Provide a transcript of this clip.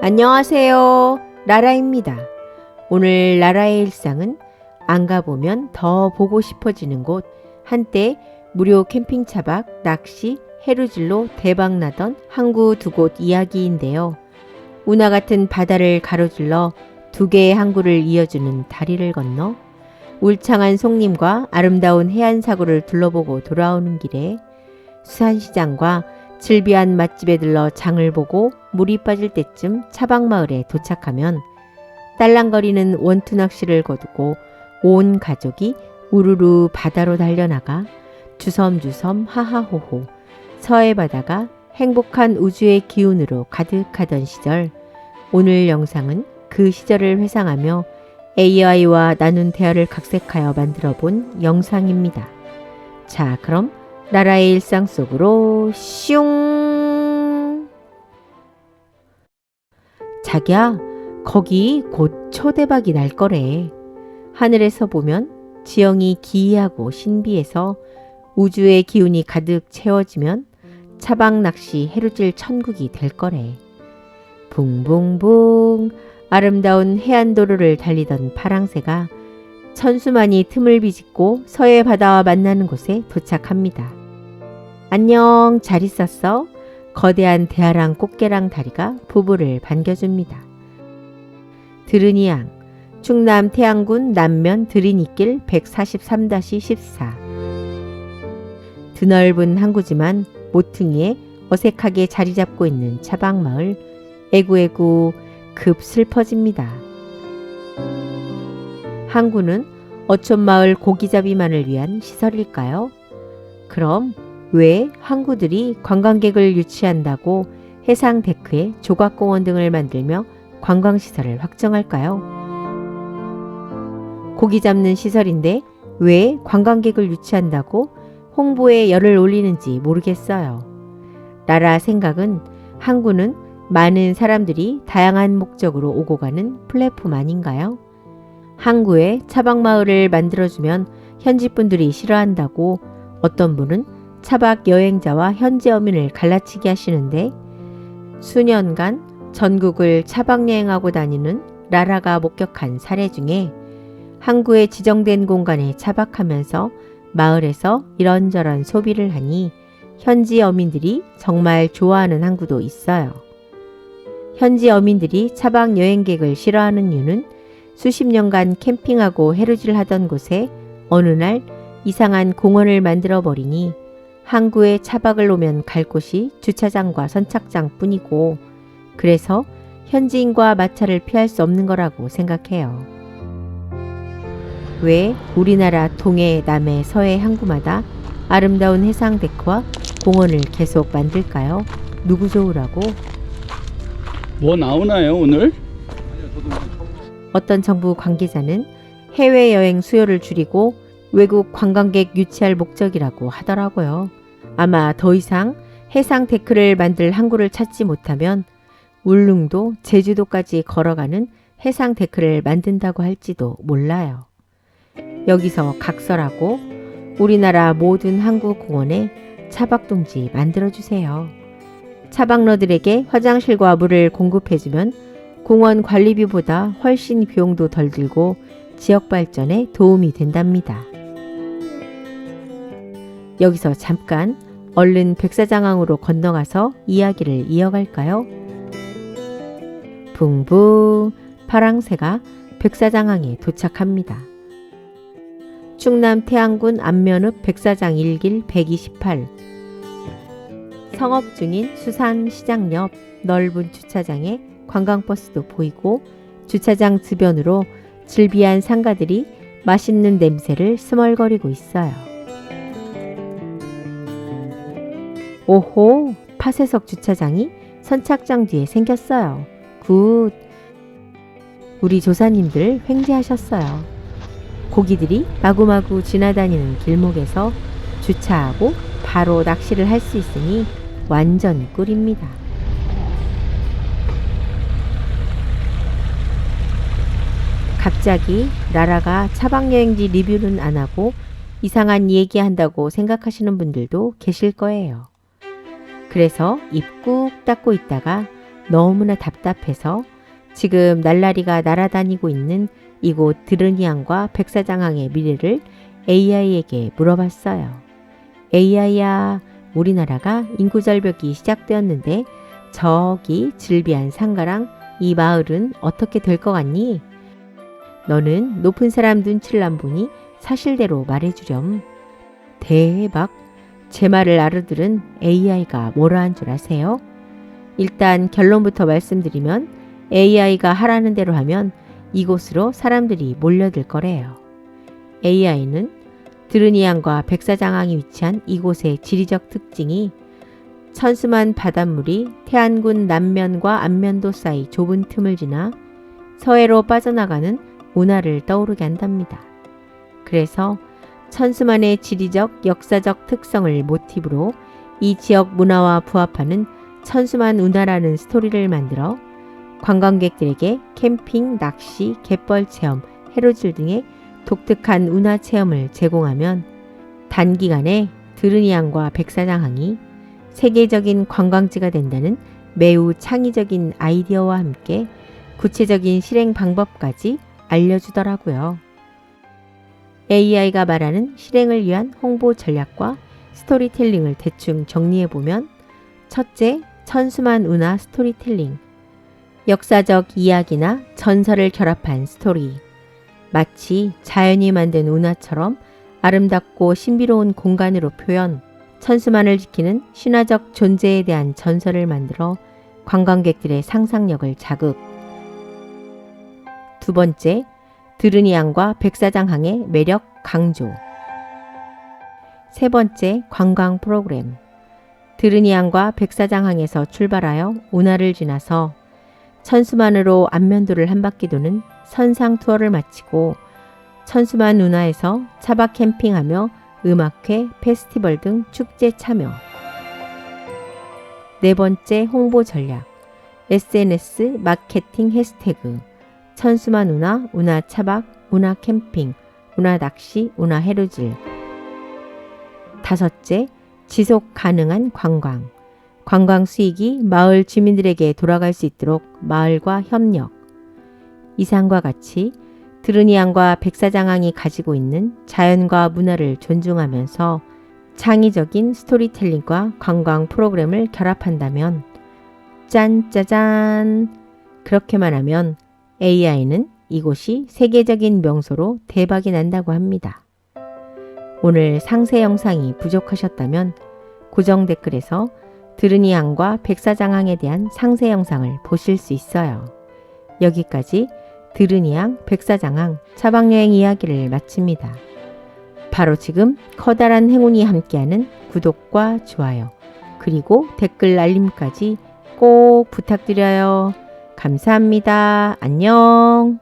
안녕하세요. 라라입니다. 오늘 라라의 일상은 안 가보면 더 보고 싶어지는 곳, 한때 무료 캠핑 차박, 낚시, 해루질로 대박나던 항구 두 곳 이야기인데요. 운하 같은 바다를 가로질러 두 개의 항구를 이어주는 다리를 건너 울창한 송림과 아름다운 해안 사고를 둘러보고 돌아오는 길에 수산시장과 즐비한 맛집에 들러 장을 보고 물이 빠질 때쯤 차박마을에 도착하면 딸랑거리는 원투 낚시를 거두고 온 가족이 우르르 바다로 달려나가 주섬주섬 하하호호 서해 바다가 행복한 우주의 기운으로 가득하던 시절 오늘 영상은 그 시절을 회상하며 AI와 나눈 대화를 각색하여 만들어 본 영상입니다. 자, 그럼 나라의 일상 속으로 슝! 자기야, 거기 곧 초대박이 날 거래. 하늘에서 보면 지형이 기이하고 신비해서 우주의 기운이 가득 채워지면 차박 낚시 해루질 천국이 될 거래. 붕붕붕 아름다운 해안도로를 달리던 파랑새가 천수만이 틈을 비집고 서해 바다와 만나는 곳에 도착합니다. 안녕, 잘 있었어? 거대한 대하랑 꽃게랑 다리가 부부를 반겨줍니다. 드르니양, 충남 태안군 남면 드리니길 143-14 드넓은 항구지만 모퉁이에 어색하게 자리 잡고 있는 차박마을 에구에구 급 슬퍼집니다. 항구는 어촌마을 고기잡이만을 위한 시설일까요? 그럼 왜 항구들이 관광객을 유치한다고 해상 데크에 조각공원 등을 만들며 관광시설을 확정할까요? 고기 잡는 시설인데 왜 관광객을 유치한다고 홍보에 열을 올리는지 모르겠어요. 나라 생각은 항구는 많은 사람들이 다양한 목적으로 오고 가는 플랫폼 아닌가요? 항구에 차박마을을 만들어주면 현지 분들이 싫어한다고 어떤 분은 차박 여행자와 현지 어민을 갈라치기 하시는데 수년간 전국을 차박 여행하고 다니는 라라가 목격한 사례 중에 항구에 지정된 공간에 차박하면서 마을에서 이런저런 소비를 하니 현지 어민들이 정말 좋아하는 항구도 있어요. 현지 어민들이 차박 여행객을 싫어하는 이유는 수십 년간 캠핑하고 해루질 하던 곳에 어느 날 이상한 공원을 만들어 버리니 항구에 차박을 오면 갈 곳이 주차장과 선착장 뿐이고 그래서 현지인과 마찰을 피할 수 없는 거라고 생각해요. 왜 우리나라 동해, 남해, 서해 항구마다 아름다운 해상 데크와 공원을 계속 만들까요? 누구 좋으라고? 뭐 나오나요 오늘? 어떤 정부 관계자는 해외여행 수요를 줄이고 외국 관광객 유치할 목적이라고 하더라고요. 아마 더 이상 해상 데크를 만들 항구를 찾지 못하면 울릉도, 제주도까지 걸어가는 해상 데크를 만든다고 할지도 몰라요. 여기서 각설하고 우리나라 모든 항구 공원에 차박동지 만들어주세요. 차박러들에게 화장실과 물을 공급해주면 공원 관리비보다 훨씬 비용도 덜 들고 지역 발전에 도움이 된답니다. 여기서 잠깐 얼른 백사장항으로 건너가서 이야기를 이어갈까요? 붕붕 파랑새가 백사장항에 도착합니다. 충남 태안군 안면읍 백사장 1길 128 성업 중인 수산시장 옆 넓은 주차장에 관광버스도 보이고 주차장 주변으로 즐비한 상가들이 맛있는 냄새를 스멀거리고 있어요. 오호, 파쇄석 주차장이 선착장 뒤에 생겼어요. 굿. 우리 조사님들 횡재하셨어요. 고기들이 마구마구 지나다니는 길목에서 주차하고 바로 낚시를 할 수 있으니 완전 꿀입니다. 갑자기 나라가 차박여행지 리뷰는 안 하고 이상한 얘기한다고 생각하시는 분들도 계실 거예요. 그래서 입 꾹 닫고 있다가 너무나 답답해서 지금 날라리가 날아다니고 있는 이곳 드르니안과 백사장항의 미래를 AI에게 물어봤어요. AI야, 우리나라가 인구 절벽이 시작되었는데 저기 질비한 상가랑 이 마을은 어떻게 될 것 같니? 너는 높은 사람 눈치를 안 보니 사실대로 말해주렴. 대박! 제 말을 알아들은 AI가 뭐라 한 줄 아세요? 일단 결론부터 말씀드리면 AI가 하라는 대로 하면 이곳으로 사람들이 몰려들 거래요. AI는 드르니안과 백사장항이 위치한 이곳의 지리적 특징이 천수만 바닷물이 태안군 남면과 안면도 사이 좁은 틈을 지나 서해로 빠져나가는 운하를 떠오르게 한답니다. 그래서 천수만의 지리적 역사적 특성을 모티브로 이 지역 문화와 부합하는 천수만 운하라는 스토리를 만들어 관광객들에게 캠핑, 낚시, 갯벌 체험, 해루질 등의 독특한 운하 체험을 제공하면 단기간에 드르니안과 백사장항이 세계적인 관광지가 된다는 매우 창의적인 아이디어와 함께 구체적인 실행 방법까지 알려주더라고요. AI가 말하는 실행을 위한 홍보 전략과 스토리텔링을 대충 정리해보면 첫째, 천수만 운하 스토리텔링. 역사적 이야기나 전설을 결합한 스토리. 마치 자연이 만든 운하처럼 아름답고 신비로운 공간으로 표현, 천수만을 지키는 신화적 존재에 대한 전설을 만들어 관광객들의 상상력을 자극. 두 번째, 드르니안과 백사장항의 매력 강조. 세 번째, 관광 프로그램. 드르니안과 백사장항에서 출발하여 운하를 지나서 천수만으로 안면도를 한 바퀴 도는 선상 투어를 마치고 천수만 운하에서 차박 캠핑하며 음악회, 페스티벌 등 축제 참여. 네 번째 홍보 전략. SNS 마케팅 해시태그. 천수만 운하, 운하 차박, 운하 캠핑, 운하 낚시, 운하 해루질. 다섯째, 지속 가능한 관광. 관광 수익이 마을 주민들에게 돌아갈 수 있도록 마을과 협력. 이상과 같이 드르니안과 백사장항이 가지고 있는 자연과 문화를 존중하면서 창의적인 스토리텔링과 관광 프로그램을 결합한다면 짠짜잔 그렇게만 하면 AI는 이곳이 세계적인 명소로 대박이 난다고 합니다. 오늘 상세 영상이 부족하셨다면 고정 댓글에서 드르니안과 백사장항에 대한 상세 영상을 보실 수 있어요. 여기까지 드르니안 백사장항 차박여행 이야기를 마칩니다. 바로 지금 커다란 행운이 함께하는 구독과 좋아요 그리고 댓글 알림까지 꼭 부탁드려요. 감사합니다. 안녕.